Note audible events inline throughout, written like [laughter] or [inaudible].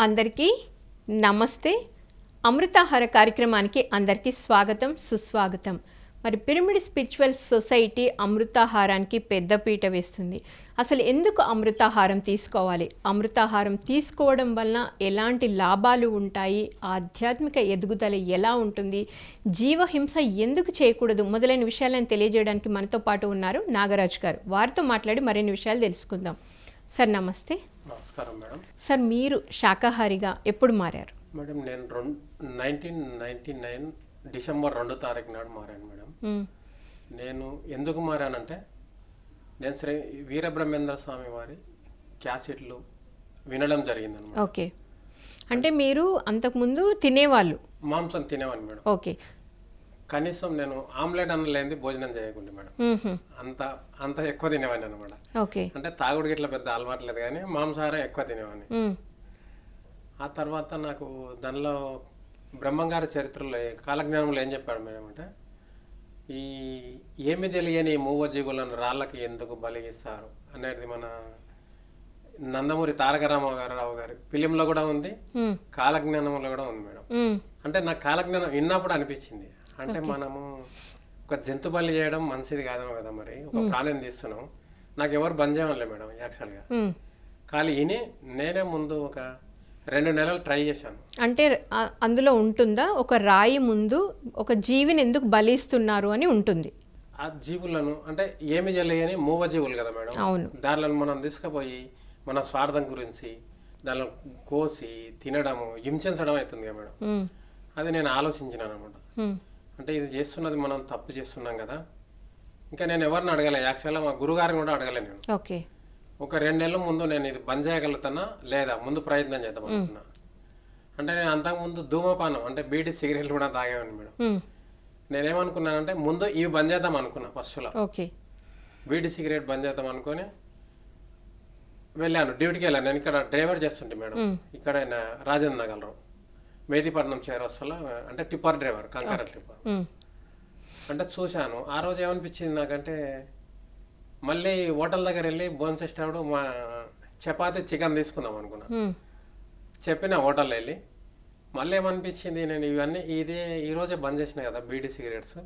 అందరికీ నమస్తే. అమృతాహార కార్యక్రమానికి అందరికీ స్వాగతం సుస్వాగతం. మరి పిరమిడ్ స్పిరిచువల్ సొసైటీ అమృతాహారానికి పెద్దపీట వేస్తుంది. అసలు ఎందుకు అమృతాహారం తీసుకోవాలి? అమృతాహారం తీసుకోవడం వలన ఎలాంటి లాభాలు ఉంటాయి? ఆధ్యాత్మిక ఎదుగుదల ఎలా ఉంటుంది? జీవహింస ఎందుకు చేయకూడదు? మొదలైన విషయాలను తెలియజేయడానికి మనతో పాటు ఉన్నారు నాగరాజు గారు. వారితో మాట్లాడి మరిన్ని విషయాలు తెలుసుకుందాం. సార్ నమస్తే. నమస్కారం మేడం. సార్ మీరు శాకాహారిగా ఎప్పుడు మారారు? మేడం నేను రెండు నైన్టీన్ నైన్టీ నైన్ డిసెంబర్ రెండు తారీఖు నాడు మారాను మేడం. నేను ఎందుకు మారానంటే నేను శ్రీ వీరబ్రహ్మేంద్ర స్వామి వారి క్యాసెట్లు వినడం జరిగిందనమాట ఓకే. అంటే మీరు అంతకుముందు తినేవాళ్ళు? మాంసం తినేవాడిని మేడం. ఓకే. కనీసం నేను ఆమ్లెట్ అన్న లేనిది భోజనం చేయకుండా మేడం. అంత అంత ఎక్కువ తినేవాడిని అనమాట అంటే తాగుడు గిట్ల పెద్ద అలవాటు లేదు కానీ మాంసాహారం ఎక్కువ తినేవాడిని. ఆ తర్వాత నాకు దానిలో బ్రహ్మంగారి చరిత్రలో కాలజ్ఞానంలో ఏం చెప్పాడు మేడం అంటే ఈ ఏమి తెలియని మూవ జీవులను రాళ్ళకి ఎందుకు బలిగిస్తారు అనేది మన నందమూరి తారక రామారావు గారి ఫిలింలో కూడా ఉంది. కాలజ్ఞానంలో కూడా ఉంది మేడం. అంటే నాకు కాలజ్ఞానం విన్నప్పుడు అనిపించింది అంటే మనము ఒక జంతు బలి చేయడం మంచిది కాదేమో కదా మరి. ఒక ప్రాణిని తీస్తున్నాం. నాకు ఎవరు బంద్ చేయలే మేడం యాక్చువల్గా. కానీ ఇని నేనే ముందు ఒక రెండు నెలలు ట్రై చేశాను. అంటే అందులో ఉంటుందా? ఒక రాయి ముందు ఒక జీవిని ఎందుకు బలిస్తున్నారు అని ఉంటుంది. ఆ జీవులను అంటే ఏమి తెలియని మూవ జీవులు కదా మేడం. అవును. దానిలను మనం తీసుకుపోయి మన స్వార్థం గురించి దానిలో కోసి తినడము హింసించడం అవుతుంది కదా మేడం. అది నేను ఆలోచించినాను అనమాట. అంటే ఇది చేస్తున్నది మనం తప్పు చేస్తున్నాం కదా. ఇంకా నేను ఎవరిని అడగలే. యాక్చువల్గా మా గురుగారిని కూడా అడగలే నేను. ఓకే. ఒక రెండు నెలల ముందు నేను ఇది బంద్ చేయగలుగుతానా లేదా ముందు ప్రయత్నం చేద్దాం అనుకున్నా. అంటే నేను అంతకుముందు ధూమపానం అంటే బీడీ సిగరెట్లు కూడా తాగేవాడిని మేడం. నేనేమనుకున్నానంటే ముందు ఇవి బంద్ చేద్దాం అనుకున్నా ఫస్ట్లో. ఓకే. బీడీ సిగరెట్ బంద్ చేద్దాం అనుకొని వెళ్ళాను. డ్యూటీకి వెళ్ళాను. నేను ఇక్కడ డ్రైవర్ చేస్తుంటే మేడం. ఇక్కడ రాజేంద్ర నగర్లో మేదీపట్నం చేరొస్తలో అంటే టిప్పర్ డ్రైవర్ కంకర టిప్పర్. అంటే చూశాను. ఆ రోజు ఏమనిపించింది నాకంటే మళ్ళీ హోటల్ దగ్గర వెళ్ళి భోజనం చేసేటప్పుడు మా చపాతీ చికెన్ తీసుకుందాం అనుకున్నా. చెప్పిన హోటల్లో వెళ్ళి మళ్ళీ ఏమనిపించింది నేను ఇవన్నీ ఇదే ఈ రోజే బంద్ చేసిన కదా బీడీ సిగరెట్స్.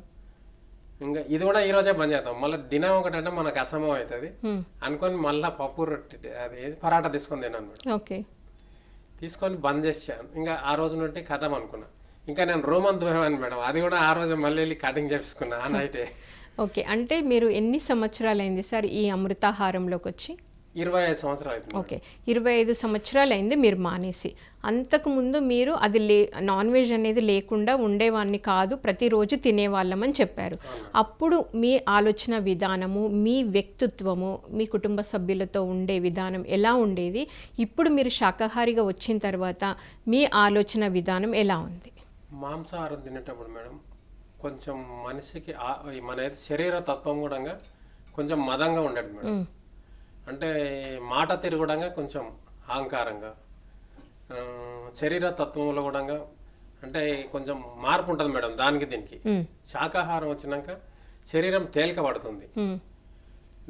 ఇంకా ఇది కూడా ఈ రోజే బంద్ చేద్దాం. మళ్ళీ దినం ఒకటంటే మనకు అసమం అవుతుంది. అనుకొని మళ్ళీ పప్పు రొట్టె అది పరాటా తీసుకొని తిన్నాను ఓకే. తీసుకొని బంద్ చేసాను ఇంకా ఆ రోజు నుండి కథం అనుకున్నా. ఇంకా నేను రోమన్ అంత మేడం. అది కూడా ఆ రోజు మళ్ళీ వెళ్ళి కటింగ్ చేపించుకున్నా ఆ నైటే. [laughs] ఓకే. అంటే మీరు ఎన్ని సంవత్సరాలు అయింది సార్ ఈ అమృతాహారంలోకి వచ్చి ఇరవై ఐదు సంవత్సరాలు ఓకే. ఇరవై ఐదు సంవత్సరాలు అయింది మీరు మానేసి. అంతకుముందు మీరు అది లే నాన్ వెజ్ అనేది లేకుండా ఉండేవాన్ని కాదు ప్రతిరోజు తినేవాళ్ళమని చెప్పారు. అప్పుడు మీ ఆలోచన విధానము మీ వ్యక్తిత్వము మీ కుటుంబ సభ్యులతో ఉండే విధానం ఎలా ఉండేది? ఇప్పుడు మీరు శాకాహారిగా వచ్చిన తర్వాత మీ ఆలోచన విధానం ఎలా ఉంది? మాంసాహారం తినేటప్పుడు మేడం కొంచెం మనిషికి మన శరీర తత్వం కూడా కొంచెం మదంగా ఉండేది మేడం. అంటే మాట తిరగడంగా కొంచెం అహంకారంగా శరీర తత్వంలో కూడా అంటే కొంచెం మార్పు ఉంటుంది మేడం దానికి దీనికి. శాకాహారం వచ్చినాక శరీరం తేలిక పడుతుంది.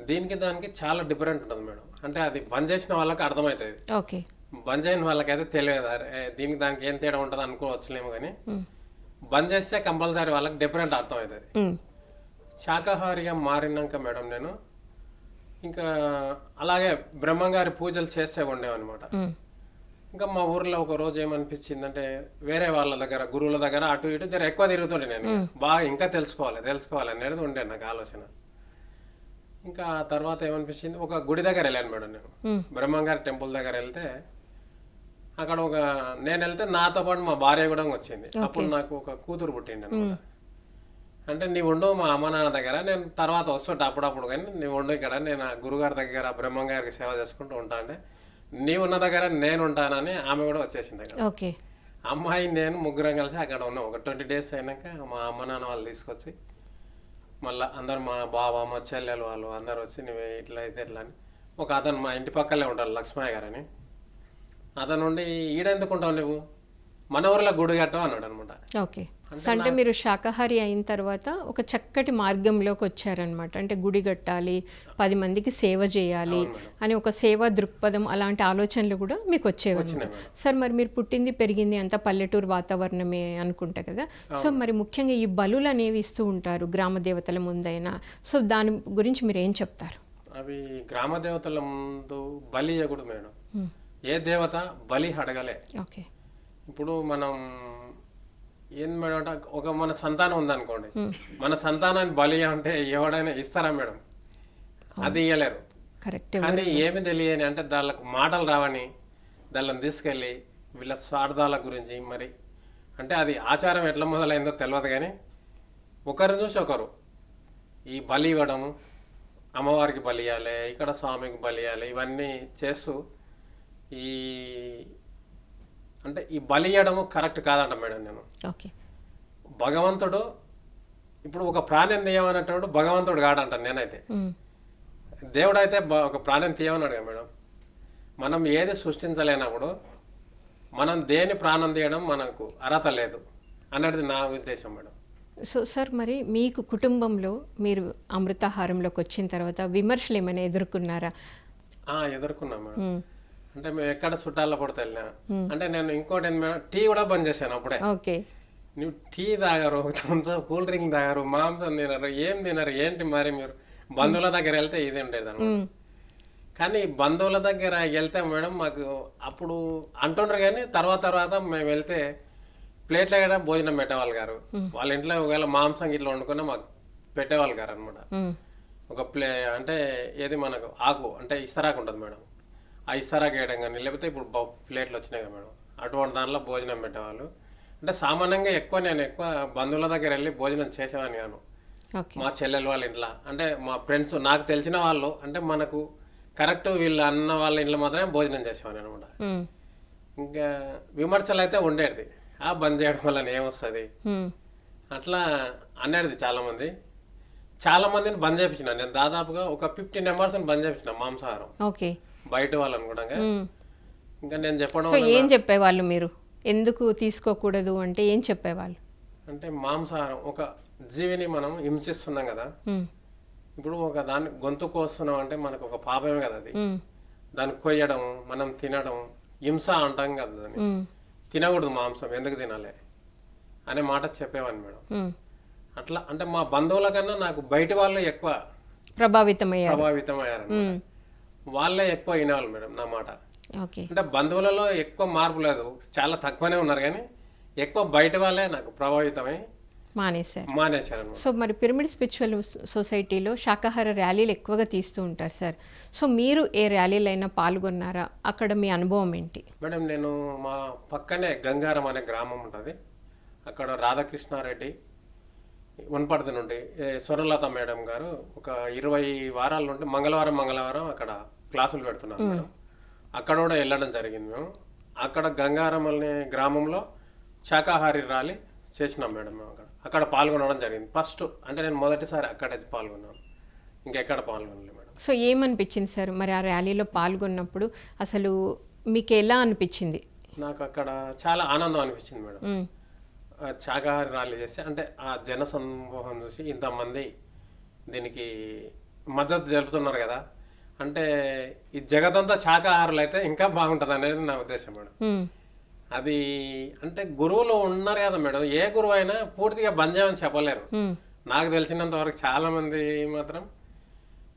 దీనికి దానికి చాలా డిఫరెంట్ ఉంటుంది మేడం. అంటే అది బంద్ చేసిన వాళ్ళకి అర్థమవుతుంది. ఓకే. బంద్ చేయని వాళ్ళకైతే తెలియదు. దీనికి దానికి ఏం తేడా ఉంటుంది అనుకోవచ్చులేమో కానీ బంద్ చేస్తే కంపల్సరీ వాళ్ళకి డిఫరెంట్ అర్థం అవుతుంది మ్, శాకాహారిగా మారినాక మేడం నేను ఇంకా అలాగే బ్రహ్మంగారి పూజలు చేస్తే ఉండేవన్నమాట. ఇంకా మా ఊర్లో ఒక రోజు ఏమనిపించిందంటే వేరే వాళ్ళ దగ్గర గురువుల దగ్గర అటు ఇటు జర ఎక్కువ తిరుగుతుండే నేను. బాగా ఇంకా తెలుసుకోవాలి తెలుసుకోవాలి అనేది ఉండే నాకు ఆలోచన. ఇంకా ఆ తర్వాత ఏమనిపించింది ఒక గుడి దగ్గర వెళ్ళాను మేడం నేను. బ్రహ్మంగారి టెంపుల్ దగ్గర వెళ్తే అక్కడ ఒక నేను వెళ్తే నాతో పాటు మా భార్య కూడా వచ్చింది. అప్పుడు నాకు ఒక కూతురు పుట్టింది అనమాట అంటే నీవు ఉండు మా అమ్మ నాన్న దగ్గర నేను తర్వాత వస్తుంటా అప్పుడప్పుడు కానీ నీవు ఉండు ఇక్కడ నేను ఆ గురుగారి దగ్గర బ్రహ్మంగారికి సేవ చేసుకుంటూ ఉంటా అంటే నీవు ఉన్న దగ్గర నేను ఉంటానని ఆమె కూడా వచ్చేసింది అక్కడ. ఓకే. అమ్మాయి నేను ముగ్గురం కలిసి అక్కడ ఉన్నాం. ఒక ట్వంటీ డేస్ అయినాక మా అమ్మ నాన్న వాళ్ళు తీసుకొచ్చి మళ్ళీ అందరు మా బావ మా చెల్లెలు వాళ్ళు అందరు వచ్చి నువ్వు ఇట్లా అయితే ఇట్లా అని. ఒక అతను మా ఇంటి పక్కనే ఉంటాడు లక్ష్మయ్య గారని అతను ఉండి ఈడెందుకు ఉంటావు నువ్వు? మన ఊర్లో గుడి కట్టవు అన్నాడు అనమాట ఓకే. అంటే మీరు శాకాహారి అయిన తర్వాత ఒక చక్కటి మార్గంలోకి వచ్చారనమాట అంటే గుడి కట్టాలి పది మందికి సేవ చేయాలి అని ఒక సేవా దృక్పథం అలాంటి ఆలోచనలు కూడా మీకు వచ్చేవన్నమాట సార్ మరి మీరు పుట్టింది పెరిగింది అంతా పల్లెటూరు వాతావరణమే అనుకుంటా కదా? సో మరి ముఖ్యంగా ఈ బలులు అనేవి ఇస్తూ ఉంటారు గ్రామ దేవతల ముందైనా. సో దాని గురించి మీరు ఏం చెప్తారు? అవి గ్రామ దేవతల ముందు బలి ఇవ్వకూడదు మేడం. ఏ దేవత బలి అడగలే. ఓకే. ఇప్పుడు మనం ఏంది మేడం అంటే ఒక మన సంతానం ఉందనుకోండి. మన సంతానాన్ని బలి అంటే ఎవడైనా ఇస్తారా మేడం? అది ఇయ్యలేరు. కరెక్ట్ కానీ ఏమి తెలియని అంటే దానికి మాటలు రావని దాళ్ళని తీసుకెళ్ళి వీళ్ళ స్వార్థాల గురించి మరి అంటే అది ఆచారం ఎట్లా మొదలైందో తెలియదు కానీ ఒకరిని చూసి ఒకరు ఈ బలి ఇవ్వడము అమ్మవారికి బలి ఇవ్వాలి ఇక్కడ స్వామికి బలి ఇవ్వాలి ఇవన్నీ చేస్తూ ఈ అంటే ఈ బలి ఇవ్వడము కరెక్ట్ కాదంట మేడం నేను. ఓకే. భగవంతుడు ఇప్పుడు ఒక ప్రాణం తీయమన్నట్టు భగవంతుడు కాడంట నేనైతే. దేవుడు అయితే ఒక ప్రాణం తీయమన్నాడు కదా మేడం. మనం ఏది సృష్టించలేనప్పుడు మనం దేని ప్రాణం తీయడం మనకు అర్హత లేదు అన్నది నా ఉద్దేశం మేడం. సో సార్ మరి మీకు కుటుంబంలో మీరు అమృతాహారంలోకి వచ్చిన తర్వాత విమర్శలు ఏమైనా ఎదుర్కొన్నారా? ఎదుర్కొన్నాం మేడం. అంటే మేము ఎక్కడ చుట్టాల పడితే వెళ్ళినా అంటే నేను ఇంకోటి టీ కూడా బంద్ చేశాను అప్పుడే. ఓకే. నువ్వు టీ తాగారు థమ్స్అప్ కూల్ డ్రింక్ తాగారు మాంసం తినరు ఏం తినరు ఏంటి మరి మీరు? బంధువుల దగ్గర వెళ్తే ఇది ఉండేది అనమాట. కానీ బంధువుల దగ్గర వెళ్తే మేడం మాకు అప్పుడు అంటుండ్రు కానీ తర్వాత తర్వాత మేము వెళ్తే ప్లేట్ల కూడా భోజనం పెట్టేవాళ్ళు గారు. వాళ్ళ ఇంట్లో ఒకవేళ మాంసం ఇట్లా వండుకున్నా మాకు పెట్టేవాళ్ళు గారు అనమాట. ఒక ప్లే అంటే ఏది మనకు ఆకు అంటే ఇస్తరాకు ఉంటుంది మేడం. ఆ ఇస్తరాకు వేయడం కానీ లేకపోతే ఇప్పుడు ప్లేట్లు వచ్చినాయి కదా మేడం. అటువంటి దాంట్లో భోజనం పెట్టేవాళ్ళు. అంటే సామాన్యంగా ఎక్కువ నేను ఎక్కువ బంధువుల దగ్గర వెళ్ళి భోజనం చేసేవాడిని కాను ఓకే. మా చెల్లెలు వాళ్ళ ఇంట్లో. అంటే మా ఫ్రెండ్స్ నాకు తెలిసిన వాళ్ళు అంటే మనకు కరెక్ట్ వీళ్ళు అన్న వాళ్ళ ఇంట్లో మాత్రమే భోజనం చేసేవాడిని అనమాట. ఇంకా విమర్శలు అయితే ఉండేది ఆ బంద్ చేయడం వల్ల ఏమొస్తుంది. అట్లా అనేది చాలామంది. చాలా మందిని బంద్ చేయించిన నేను దాదాపుగా ఒక ఫిఫ్టీన్ మెంబర్స్ని బంద్ చేయించిన మాంసాహారం. ఓకే. బయట వాళ్ళని కూడా. ఇంకా నేను చెప్పడం సో ఏం చెప్పేవాళ్ళు మీరు ఎందుకు తీసుకోకూడదు అంటే ఏం చెప్పేవాళ్ళు అంటే మాంసాహారం ఒక జీవిని మనం హింసిస్తున్నాం కదా. ఇప్పుడు ఒక దాన్ని గొంతు కోస్తున్నాం అంటే మనకు ఒక పాపమే కదా అది. దాన్ని కొయ్యడం మనం తినడం హింస అంటాం కదా దాన్ని. తినకూడదు మాంసం ఎందుకు తినాలి అనే మాట చెప్పేవాడిని మేడం. అట్లా అంటే మా బంధువుల కన్నా నాకు బయట వాళ్ళు ఎక్కువ ప్రభావితమయ్యారు ప్రభావితం అయ్యారు. వాళ్ళే ఎక్కువ వినేవాళ్ళు మేడం నా మాట. ఓకే. అంటే బంధువులలో ఎక్కువ మార్పు లేదు. చాలా తక్కువనే ఉన్నారు కానీ ఎక్కువ బయట వాళ్ళే నాకు ప్రభావితమై మానేశారు. మానేశారు సో మరి పిరమిడ్ స్పిరిచువల్ సొసైటీలో శాకాహార ర్యాలీలు ఎక్కువగా తీస్తూ ఉంటారు సార్. సో మీరు ఏ ర్యాలీలైనా పాల్గొన్నారా? అక్కడ మీ అనుభవం ఏంటి? మేడం నేను మా పక్కనే గంగారం అనే గ్రామం ఉంటుంది. అక్కడ రాధాకృష్ణారెడ్డి వనపర్తి నుండి ఏ, స్వర్ణలత మేడం గారు ఒక ఇరవై వారాల నుండి మంగళవారం మంగళవారం అక్కడ క్లాసులు పెడుతున్నారు మేడం. అక్కడ కూడా వెళ్ళడం జరిగింది మేము అక్కడ గంగారం అనే గ్రామంలో శాకాహారి ర్యాలీ చేసినాం మేడం మేము అక్కడ. అక్కడ పాల్గొనడం జరిగింది. ఫస్ట్ అంటే నేను మొదటిసారి అక్కడే పాల్గొన్నాను. ఇంకెక్కడ పాల్గొనలేదు మేడం. సో ఏమనిపించింది సార్ మరి ఆ ర్యాలీలో పాల్గొన్నప్పుడు? అసలు మీకు ఎలా అనిపించింది? నాకు అక్కడ చాలా ఆనందం అనిపించింది మేడం. శాకాహారి ర్యాలీ చేస్తే అంటే ఆ జన సమూహం చూసి ఇంతమంది దీనికి మద్దతు తెలుపుతున్నారు కదా అంటే ఈ జగతంతా శాకాహారులు అయితే ఇంకా బాగుంటుంది అనేది నా ఉద్దేశం మేడం. అది అంటే గురువులు ఉన్నారు కదా మేడం ఏ గురువు అయినా పూర్తిగా బంద్ చేయమని చెప్పలేరు. నాకు తెలిసినంత వరకు చాలా మంది మాత్రం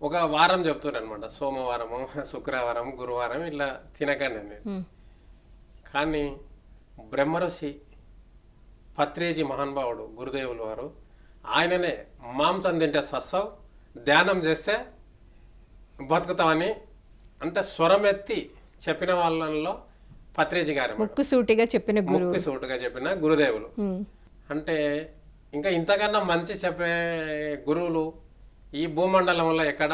ఒక వారం చెప్తున్నారు అనమాట సోమవారము శుక్రవారం గురువారం ఇట్లా తినకండి అని. కానీ బ్రహ్మఋషి పత్రేజీ మహానుభావుడు గురుదేవులు వారు. ఆయననే మాంసం తింటే సస్సావు ధ్యానం చేస్తే బతుకుతామని అంటే స్వరం ఎత్తి చెప్పిన వాళ్ళలో పత్రేజీ గారు ముక్కు సూటిగా చెప్పిన గురు ముక్కు సూటుగా చెప్పిన గురుదేవులు. అంటే ఇంకా ఇంతకన్నా మంచి చెప్పే గురువులు ఈ భూమండలంలో ఎక్కడ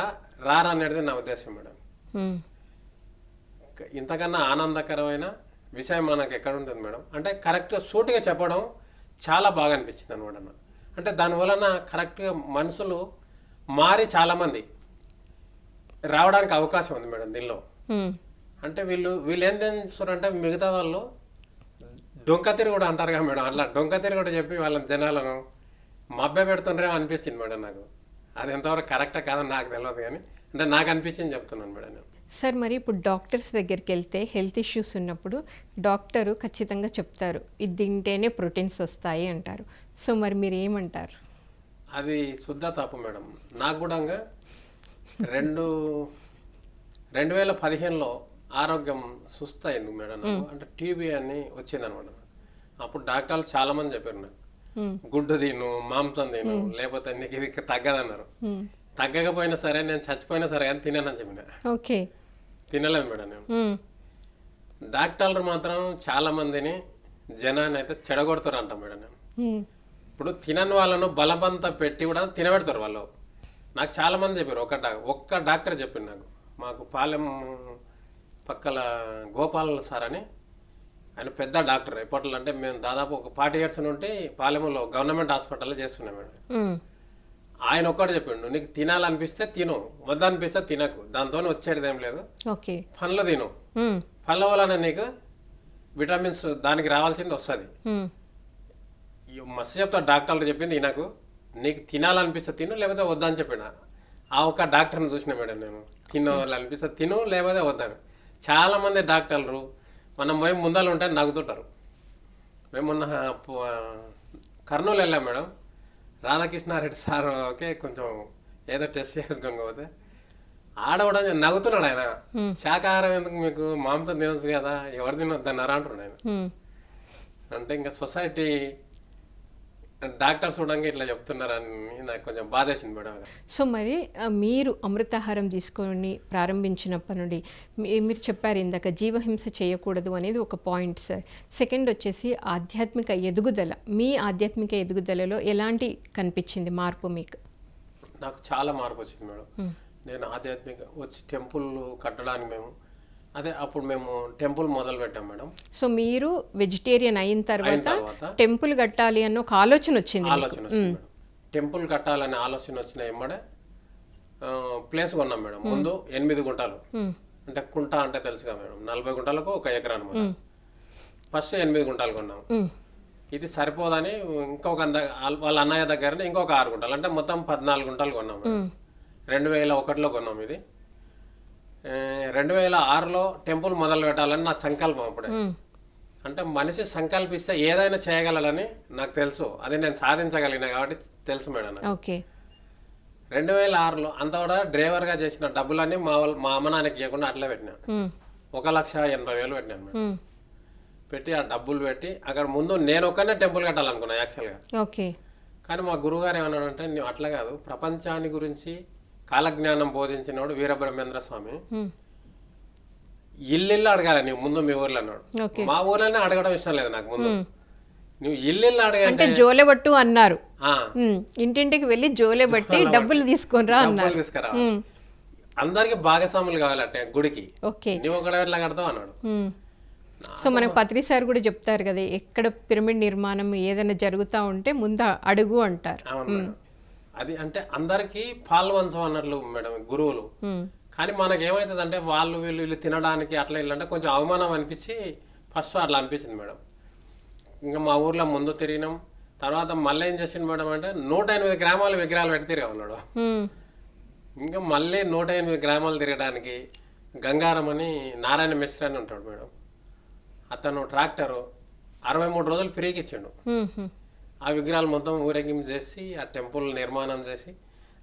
రారనేది నా ఉద్దేశం మేడం. ఇంతకన్నా ఆనందకరమైన విషయం మనకు ఎక్కడ ఉంటుంది మేడం? అంటే కరెక్ట్గా సూటిగా చెప్పడం చాలా బాగా అనిపించింది అనమాట నాకు. అంటే దాని వలన కరెక్ట్గా మనుషులు మారి చాలామంది రావడానికి అవకాశం ఉంది మేడం దీనిలో. అంటే వీళ్ళు వీళ్ళు ఏం చేస్తారంటే మిగతా వాళ్ళు డొంక తిరుగుడు అంటారు కదా మేడం అట్లా డొంక తిరుగుడు చెప్పి వాళ్ళ జనాలను మభ్య పెడుతుండ్రేమో అనిపించింది మేడం నాకు. అది ఎంతవరకు కరెక్టా కాదని నాకు తెలియదు కానీ అంటే నాకు అనిపించింది చెప్తున్నాను మేడం నేను. సార్ మరి ఇప్పుడు డాక్టర్స్ దగ్గరికి వెళ్తే హెల్త్ ఇష్యూస్ ఉన్నప్పుడు డాక్టరు ఖచ్చితంగా చెప్తారు ఇది తింటేనే ప్రోటీన్స్ వస్తాయి అంటారు. సో మరి మీరు ఏమంటారు అది శుద్ధ తప్పు మేడం. నాకు కూడా రెండు రెండు వేల పదిహేనులో ఆరోగ్యం సుస్థ అయింది మేడం నాకు. అంటే టీబీ అని వచ్చింది అనమాట అప్పుడు డాక్టర్లు చాలా మంది చెప్పారు నాకు. గుడ్డు తిను మాంసం తిను లేకపోతే నీకు ఇది తగ్గదన్నారు. తగ్గకపోయినా సరే నేను చచ్చిపోయినా సరే కానీ తిననని చెప్పిన. ఓకే. తినలేదు మేడం నేను. డాక్టర్లు మాత్రం చాలా మందిని జనాన్ని అయితే చెడగొడతారు మేడం నేను. ఇప్పుడు తినని వాళ్ళను బలవంత పెట్టి కూడా తినబెడతారు వాళ్ళు నాకు చాలా మంది చెప్పారు ఒక డా ఒక్క డాక్టర్ చెప్పిండు నాకు మాకు పాలెం పక్కల గోపాల్ సార్ అని ఆయన పెద్ద డాక్టర్ ఎప్పట్లో అంటే మేము దాదాపు ఒక ఫార్టీ ఇయర్స్ నుండి పాలెంలో గవర్నమెంట్ హాస్పిటల్లో చేస్తున్నాం మేడం. ఆయన ఒక్కటి చెప్పిండు నీకు తినాలనిపిస్తే తిను వద్దనిపిస్తే తినకు దాంతో వచ్చేది ఏం లేదు. ఓకే. పండ్లు తిను. పండ్ల వలన నీకు విటమిన్స్ దానికి రావాల్సింది వస్తుంది. మస్తు చెప్తా డాక్టర్లు చెప్పింది నాకు నీకు తినాలనిపిస్తే తిను లేకపోతే వద్దని చెప్పిన. ఆ ఒక్క డాక్టర్ని చూసిన మేడం నేను. తినాలనిపిస్తే తిను లేకపోతే వద్దని చాలా మంది డాక్టర్లు మనం పోయి ముందర ఉంటే నవ్వుతుంటారు మేము మొన్న కర్నూలు వెళ్ళాం మేడం. రాధాకృష్ణారెడ్డి సార్ ఓకే కొంచెం ఏదో టెస్ట్ చేసుకొని పోతే ఆడ కూడా నవ్వుతున్నాడు ఆయన. శాకాహారం ఎందుకు మీకు? మాంసం తినొచ్చు కదా. ఎవరు తినొద్దన్నారా అంటున్నాడు ఆయన. అంటే ఇంకా సొసైటీ డాక్టర్స్ చూడంగా ఇట్లా చెప్తున్నారని నాకు కొంచెం బాధేసింది మేడం. సో మరి మీరు అమృతాహారం తీసుకొని ప్రారంభించినప్పటి నుండి మీరు చెప్పారు ఇందాక జీవహింస చేయకూడదు అనేది ఒక పాయింట్ సార్. సెకండ్ వచ్చేసి ఆధ్యాత్మిక ఎదుగుదల మీ ఆధ్యాత్మిక ఎదుగుదలలో ఎలాంటి కనిపించింది మార్పు మీకు? నాకు చాలా మార్పు వచ్చింది మేడం. నేను ఆధ్యాత్మిక వచ్చి టెంపుల్ కట్టడానికి మేము అదే అప్పుడు మేము టెంపుల్ మొదలు పెట్టాం మేడం. సో మీరు వెజిటేరియన్ అయిన తర్వాత టెంపుల్ కట్టాలి అన్న ఒక ఆలోచన వచ్చింది. ఆలోచన వచ్చింది టెంపుల్ కట్టాలనే ఆలోచన వచ్చిన ఎమ్మడే ప్లేస్ కొన్నాం మేడం. ముందు ఎనిమిది గుంటలు. అంటే కుంట అంటే తెలుసుగా మేడం. నలభై గుంటలకు ఒక ఎకరా అనమాట ఫస్ట్ ఎనిమిది గుంటలు కొన్నాం. ఇది సరిపోదని ఇంకొక అంద- వాళ్ళ అన్నయ్య దగ్గర ఇంకొక ఆరు గుంటలు. అంటే మొత్తం పద్నాలుగు గుంటలు కొన్నాం. రెండు వేల ఒకటిలో కొన్నాం ఇది. రెండు వేల ఆరులో టెంపుల్ మొదలు పెట్టాలని నా సంకల్పం అప్పుడే. అంటే మనిషి సంకల్పిస్తే ఏదైనా చేయగలడని నాకు తెలుసు అది నేను సాధించగలిగిన కాబట్టి తెలుసు మేడం. ఓకే రెండు వేల ఆరులో అంత కూడా డ్రైవర్గా చేసిన డబ్బులన్నీ మా వాళ్ళ మా అమ్మ నాన్నకి ఇవ్వకుండా అట్లే పెట్టినా మ్మ్. ఒక లక్ష ఎనభై వేలు పెట్టినాను మేడం. పెట్టి ఆ డబ్బులు పెట్టి అక్కడ ముందు నేను ఒక్కనే టెంపుల్ కట్టాలనుకున్నా యాక్చువల్గా ఓకే కానీ మా గురువుగారు ఏమన్నాడంటే నువ్వు అట్లా కాదు ప్రపంచాన్ని గురించి కాలజ్ఞానం బోధించినోడు వీరబ్రహ్మేంద్ర స్వామి. ఇల్లు అడగాలి నీవు ముందు మీ ఊర్లో అన్నాడు. మా ఊర్లోనే అడగడం ఇష్టం లేదు నాకు ముందు. నువ్వు ఇల్లు అడగంటే అంటే జోలెబట్టు అన్నారు. ఇంటింటికి వెళ్ళి జోలే బట్టి డబ్బులు తీసుకొనిరా అన్నారు. తీసుకురా. అందరికి భాగస్వాములు కావాలంటే గుడికి. ఓకే. నువ్వు ఒకటే ఎట్లా కడతావు అన్నాడు. సో మనకు పత్రి సార్ కూడా చెప్తారు కదా ఎక్కడ పిరమిడ్ నిర్మాణం ఏదైనా జరుగుతూ ఉంటే ముందు అడుగు అంటారు. అది అంటే అందరికి పాల్వంచం అన్నట్లు మేడం గురువులు. కానీ మనకి ఏమవుతుంది అంటే వాళ్ళు వీళ్ళు వీళ్ళు తినడానికి అట్లా అంటే కొంచెం అవమానం అనిపించి ఫస్ట్ అట్లా అనిపించింది మేడం ఇంకా మా ఊర్లో ముందు తిరిగినాం తర్వాత మళ్ళీ ఏం చేసిండు మేడం అంటే నూట ఎనిమిది గ్రామాల విగ్రహాలు పెట్టి తిరిగా ఉన్నాడు మ్మ్. ఇంకా మళ్ళీ నూట ఎనిమిది గ్రామాలు తిరగడానికి గంగారం అని నారాయణ మిశ్ర అని ఉంటాడు మేడం అతను ట్రాక్టరు అరవై మూడు రోజులు ఫ్రీకి ఇచ్చిండు. ఆ విగ్రహాలు మొత్తం ఊరేగింపు చేసి ఆ టెంపుల్ నిర్మాణం చేసి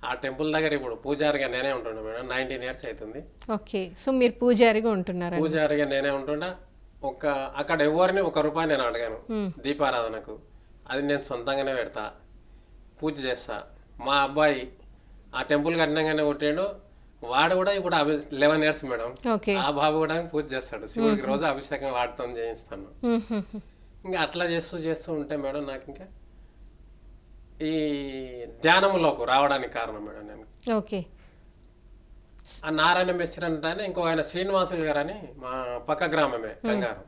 ఆ టెంపుల్ దగ్గర ఇప్పుడు పూజారిగా నేనే ఉంటుండే మేడం. నైన్టీన్ ఇయర్స్ అవుతుంది. ఓకే. సో మీరు పూజారిగా ఉంటున్నారా? పూజారిగా నేనే ఉంటుండా ఒక అక్కడ ఎవరిని ఒక రూపాయి నేను అడిగాను. దీపారాధనకు. అది నేను సొంతంగానే పెడతా. పూజ చేస్తా. మా అబ్బాయి ఆ టెంపుల్ కట్టినాగానే కొట్టాడు. వాడు కూడా ఇప్పుడు లెవెన్ ఇయర్స్ మేడం. ఆ బాబు కూడా పూజ చేస్తాడు. శివుడికి రోజు అభిషేకం వాడుతూ చేయిస్తాను. ఇంకా అట్లా చేస్తూ చేస్తూ ఉంటే మేడం నాకు ఇంకా ఈ ధ్యానంలోకి రావడానికి కారణం మేడం నేను. ఓకే. ఆ నారాయణ మిశ్ర అంటే ఇంకో ఆయన శ్రీనివాసులు గారు అని మా పక్క గ్రామమే కంగారు.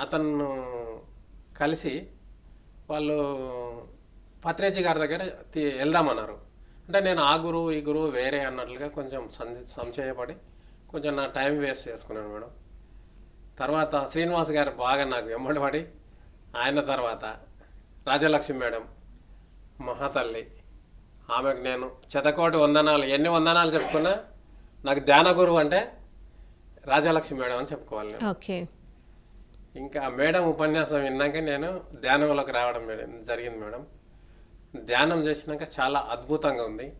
అతను కలిసి వాళ్ళు పత్రేజీ గారి దగ్గర తీ- వెళ్దామన్నారు. అంటే నేను ఆ గురువు ఈ గురువు వేరే అన్నట్లుగా కొంచెం సంశ- సంశయపడి కొంచెం నా టైం వేస్ట్ చేసుకున్నాను మేడం. తర్వాత శ్రీనివాస్ గారు బాగా నాకు వెంబడి పడి ఆయన తర్వాత రాజలక్ష్మి మేడం మహాతల్లి. ఆమెకు నేను శతకోటి వందనాలు ఎన్ని వందనాలు చెప్పుకున్నా నాకు ధ్యాన గురువు అంటే రాజలక్ష్మి మేడం అని చెప్పుకోవాలి నేను. ఓకే. ఇంకా మేడం ఉపన్యాసం విన్నాక నేను ధ్యానంలోకి రావడం మేడం జరిగింది మేడం. ధ్యానం చేసినాక చాలా అద్భుతంగా ఉంది.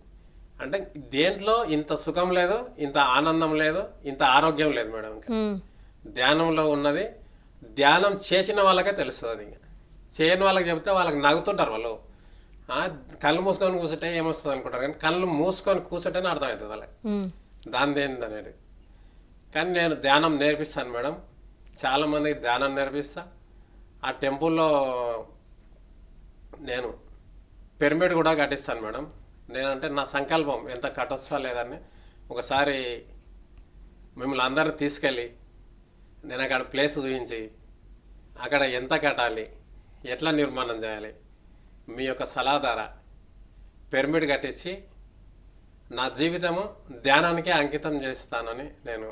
అంటే దేంట్లో ఇంత సుఖం లేదు ఇంత ఆనందం లేదు ఇంత ఆరోగ్యం లేదు మేడం ఇంకా. ధ్యానంలో ఉన్నది ధ్యానం చేసిన వాళ్ళకే తెలుస్తుంది ఇంకా. చేయని వాళ్ళకి చెప్తే వాళ్ళకి నవ్వుతుంటారు వాళ్ళు. కళ్ళు మూసుకొని కూర్చుంటే ఏమొస్తుంది అనుకుంటారు కానీ కళ్ళు మూసుకొని కూర్చుంటేనే అర్థమవుతుంది వాళ్ళకి. మ్మ్. దాని ఏంది అనేది కానీ నేను ధ్యానం నేర్పిస్తాను మేడం. చాలామందికి ధ్యానం నేర్పిస్తా. ఆ టెంపుల్లో నేను పిరమిడ్ కూడా కట్టిస్తాను మేడం. నేనంటే నా సంకల్పం ఎంత కట్టొచ్చా లేదని ఒకసారి మిమ్మల్ని అందరిని తీసుకెళ్ళి నేను అక్కడ ప్లేస్ చూపించి అక్కడ ఎంత కట్టాలి ఎట్లా నిర్మాణం చేయాలి మీ యొక్క సలహా ద్వారా పిరమిడ్ కట్టించి నా జీవితము ధ్యానానికే అంకితం చేస్తానని నేను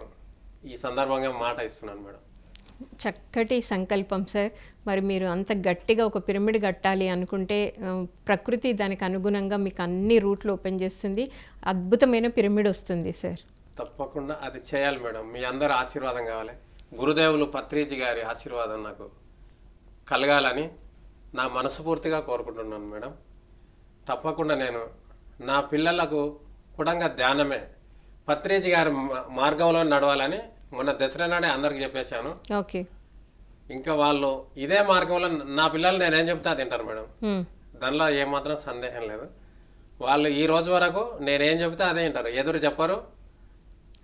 ఈ సందర్భంగా మాట ఇస్తున్నాను మేడం. చక్కటి సంకల్పం సార్. మరి మీరు అంత గట్టిగా ఒక పిరమిడ్ కట్టాలి అనుకుంటే ప్రకృతి దానికి అనుగుణంగా మీకు అన్ని రూట్లు ఓపెన్ చేస్తుంది. అద్భుతమైన పిరమిడ్ వస్తుంది సార్. తప్పకుండా అది చేయాలి మేడం. మీ అందరూ ఆశీర్వాదం కావాలి. గురుదేవులు పత్రిజీ గారి ఆశీర్వాదం నాకు కలగాలని నా మనస్ఫూర్తిగా కోరుకుంటున్నాను మేడం. తప్పకుండా నేను నా పిల్లలకు కూడా ధ్యానమే. పత్రిజీ గారి మార్గంలో నడవాలని మొన్న దసరా నాడే అందరికి చెప్పేశాను. ఓకే. ఇంకా వాళ్ళు ఇదే మార్గంలో నా పిల్లలు నేనేం చెప్తే తింటారు మేడం. దానిలో ఏమాత్రం సందేహం లేదు. వాళ్ళు ఈ రోజు వరకు నేనేం చెప్తే అదే వింటారు ఎదురు చెప్పరు.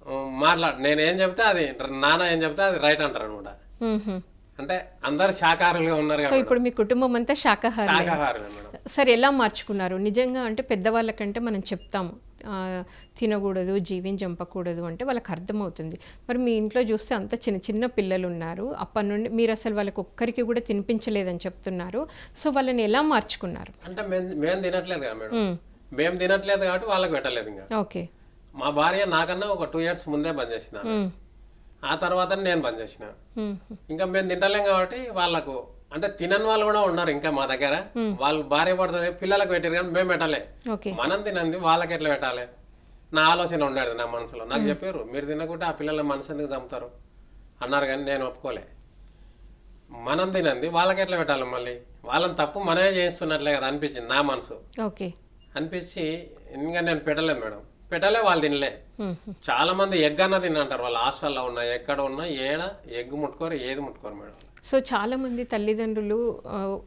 ఉమ్, మాట్లా నేనేం చెప్తే అది. నాన్న ఏం చెప్తే అది రైట్ అంటారు అనమాట. అంటే అందరు శాకాహారులుగా ఉన్నారు సో ఇప్పుడు మీ కుటుంబం అంతా శాకాహారం సార్ ఎలా మార్చుకున్నారు? నిజంగా అంటే పెద్దవాళ్ళకంటే మనం చెప్తాము తినకూడదు జీవిని చంపకూడదు అంటే వాళ్ళకి అర్థమవుతుంది. మరి మీ ఇంట్లో చూస్తే అంత చిన్న చిన్న పిల్లలు ఉన్నారు అప్పటి నుండి మీరు అసలు వాళ్ళకి ఒక్కరికి కూడా తినిపించలేదని చెప్తున్నారు. సో వాళ్ళని ఎలా మార్చుకున్నారు? అంటే మేము తినట్లేదు కదా మేడం. మ్మ్. తినట్లేదు కాబట్టి వాళ్ళకి పెట్టలేదు ఇంకా. ఓకే. మా భార్య నాకన్నా ఒక టూ ఇయర్స్ ముందే బంద్. ఆ తర్వాత నేను బంద్ చేసిన. ఇంకా మేము తింటలేం కాబట్టి వాళ్ళకు అంటే తినని వాళ్ళు కూడా ఉన్నారు ఇంకా మా దగ్గర. వాళ్ళు భార్య పడుతుంది పిల్లలకు పెట్టారు కానీ మేము పెట్టలే. మనం తినంది వాళ్ళకి ఎట్లా పెట్టాలి? నా ఆలోచన ఉండేది నా మనసులో. నాకు చెప్పారు మీరు తినకుంటే ఆ పిల్లల మనసు ఎందుకు చంపుతారు? అన్నారు కానీ నేను ఒప్పుకోలే. మనం తినంది వాళ్ళకి ఎట్లా పెట్టాలి మళ్ళీ? వాళ్ళని తప్పు మనమే చేయిస్తున్నట్లే కదా అనిపించింది నా మనసు. ఓకే. అనిపించి ఇంకా నేను పెట్టలేదు మేడం. పెట్టలే వాళ్ళు తినలే. చాలా మంది ఎగ్ అన్న తినంటారు. వాళ్ళ హాస్టల్లో ఉన్నా ఎక్కడ ఉన్నా ఏడ ఎగ్ ముట్టుకోరు ఏది ముట్టుకోరు మేడం. సో చాలామంది తల్లిదండ్రులు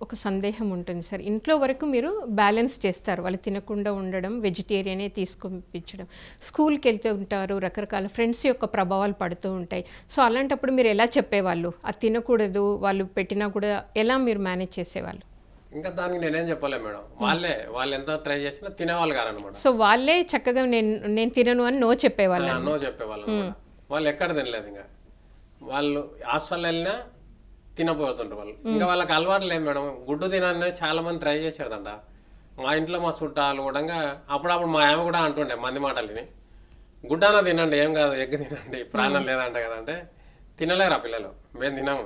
ఒక సందేహం ఉంటుంది సార్. ఇంట్లో వరకు మీరు బ్యాలెన్స్ చేస్తారు. వాళ్ళు తినకుండా ఉండడం వెజిటేరియనే తీసుకొప్పించడం స్కూల్కి వెళ్తూ ఉంటారు. రకరకాల ఫ్రెండ్స్ యొక్క ప్రభావాలు పడుతూ ఉంటాయి. సో అలాంటప్పుడు మీరు ఎలా చెప్పేవాళ్ళు? అది తినకూడదు వాళ్ళు పెట్టినా కూడా ఎలా మీరు మేనేజ్ చేసేవాళ్ళు? ఇంకా దానికి నేనేం చెప్పలే మేడం. వాళ్ళే వాళ్ళు ఎంత ట్రై చేసినా తినేవాళ్ళు కారనమాట. సో వాళ్ళే చక్కగా నేను నేను తినను అని నో చెప్పేవాళ్ళు నో చెప్పేవాళ్ళు. వాళ్ళు ఎక్కడ తినలేదు ఇంకా. వాళ్ళు హాస్టల్ వెళ్ళినా తినబోతుంటారు వాళ్ళు. ఇంకా వాళ్ళకి అలవాటు లేదు మేడం. గుడ్డు తినాలని చాలా మంది ట్రై చేశారంట మా ఇంట్లో మా చుట్టాలు కూడా అప్పుడప్పుడు మా ఆమె కూడా అంటుండే మంది మాటలని గుడ్డాన తినండి ఏం కాదు ఎగ్ తినండి ప్రాణం లేదంట కదంటే తినలేరు ఆ పిల్లలు. మేము తినము.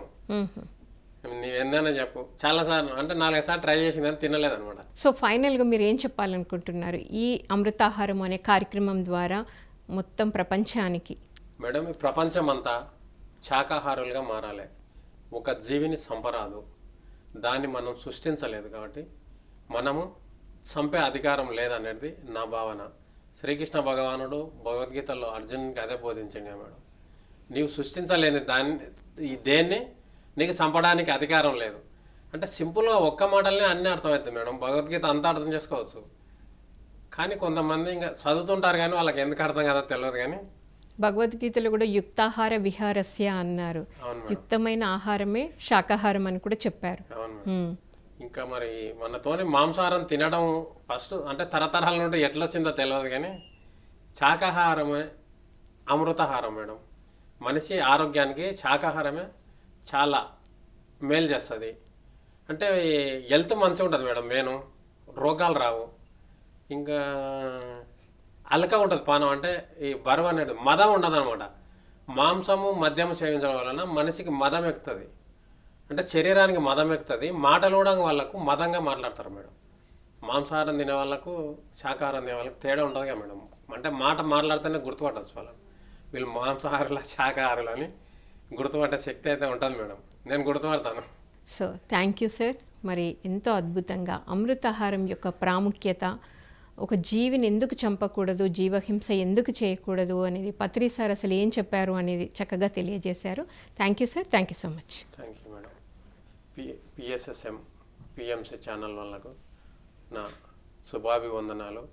నీవేందన్నా చెప్పు. చాలాసార్లు అంటే నాలుగైదు సార్లు ట్రై చేసిందని తినలేదన్నమాట. సో ఫైనల్గా మీరు ఏం చెప్పాలనుకుంటున్నారు? ఈ అమృతాహారం అనే కార్యక్రమం ద్వారా మొత్తం ప్రపంచానికి? మేడం ఈ ప్రపంచం అంతా శాకాహారులుగా మారాలి. ఒక జీవిని చంపరాదు దాన్ని మనం సృష్టించలేదు కాబట్టి మనము చంపే అధికారం లేదనేది నా భావన. శ్రీకృష్ణ భగవానుడు భగవద్గీతలో అర్జునునికి అదే బోధించండి మేడం. నీవు సృష్టించలేని దాన్ని ఈ దేన్ని నీకు చంపడానికి అధికారం లేదు. అంటే సింపుల్గా ఒక్క మాటలనే అన్నీ అర్థమవుతుంది మేడం. భగవద్గీత అంతా అర్థం చేసుకోవచ్చు. కానీ కొంతమంది ఇంకా చదువుతుంటారు కానీ వాళ్ళకి ఎందుకు అర్థం కాదో తెలియదు కానీ భగవద్గీతలో కూడా యుక్తాహార విహారస్య అన్నారు. యుక్తమైన ఆహారమే శాకాహారం అని కూడా చెప్పారు. ఇంకా మరి మనతోని మాంసాహారం తినడం ఫస్ట్ అంటే తరతరాల నుండి ఎట్లా వచ్చిందో తెలియదు కానీ శాకాహారమే అమృతాహారం మేడం. మనిషి ఆరోగ్యానికి శాకాహారమే చాలా మేలు చేస్తుంది. అంటే హెల్త్ మంచిగా ఉంటుంది మేడం మేను రోగాలు రావు. ఇంకా అలక ఉంటుంది పానం అంటే ఈ బరువు అనేది మదం ఉండదు అనమాట మాంసము మద్యము సేవించడం వలన మనిషికి మదం ఎక్కుతుంది. అంటే శరీరానికి మదం ఎక్కుతుంది మాటలు కూడా వాళ్ళకు మదంగా మాట్లాడతారు మేడం. మాంసాహారం తినే వాళ్ళకు శాకాహారం తినే వాళ్ళకు తేడా ఉంటుంది కదా మేడం. అంటే మాట మాట్లాడితేనే గుర్తుపట్టచ్చు వాళ్ళని వీళ్ళు మాంసాహారుల శాకాహారులు అని గుర్తుపట్టే శక్తి అయితే ఉంటుంది మేడం. నేను గుర్తుపడతాను. సో థ్యాంక్ యూ సార్ మరి ఎంతో అద్భుతంగా అమృతాహారం యొక్క ప్రాముఖ్యత ఒక జీవిని ఎందుకు చంపకూడదు జీవహింస ఎందుకు చేయకూడదు అనేది పత్రి సార్ అసలు ఏం చెప్పారు అనేది చక్కగా తెలియజేశారు. Thank you sir thank you so much thank you madam P PSSM PMC channel వాళ్ళకు నా శుభాభివందనాలు.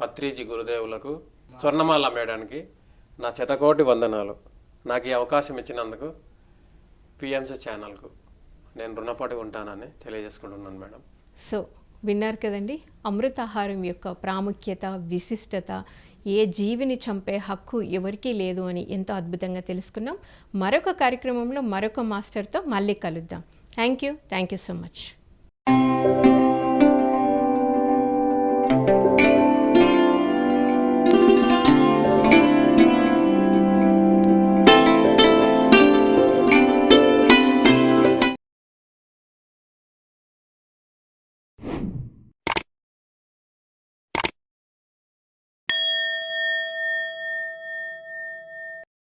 పత్రిజీ గురుదేవులకు స్వర్ణమాల మేడానికి నా శతకోటి వందనాలు. నాకు ఈ అవకాశం ఇచ్చినందుకు పిఎంసీ ఛానల్కు నేను రుణపడి ఉంటానని తెలియజేసుకుంటున్నాను మేడం. సో విన్నారు కదండి అమృతాహారం యొక్క ప్రాముఖ్యత విశిష్టత ఏ జీవిని చంపే హక్కు ఎవరికీ లేదు అని ఎంతో అద్భుతంగా తెలుసుకున్నాం. మరొక కార్యక్రమంలో మరొక మాస్టర్తో మళ్ళీ కలుద్దాం. Thank you thank you so much.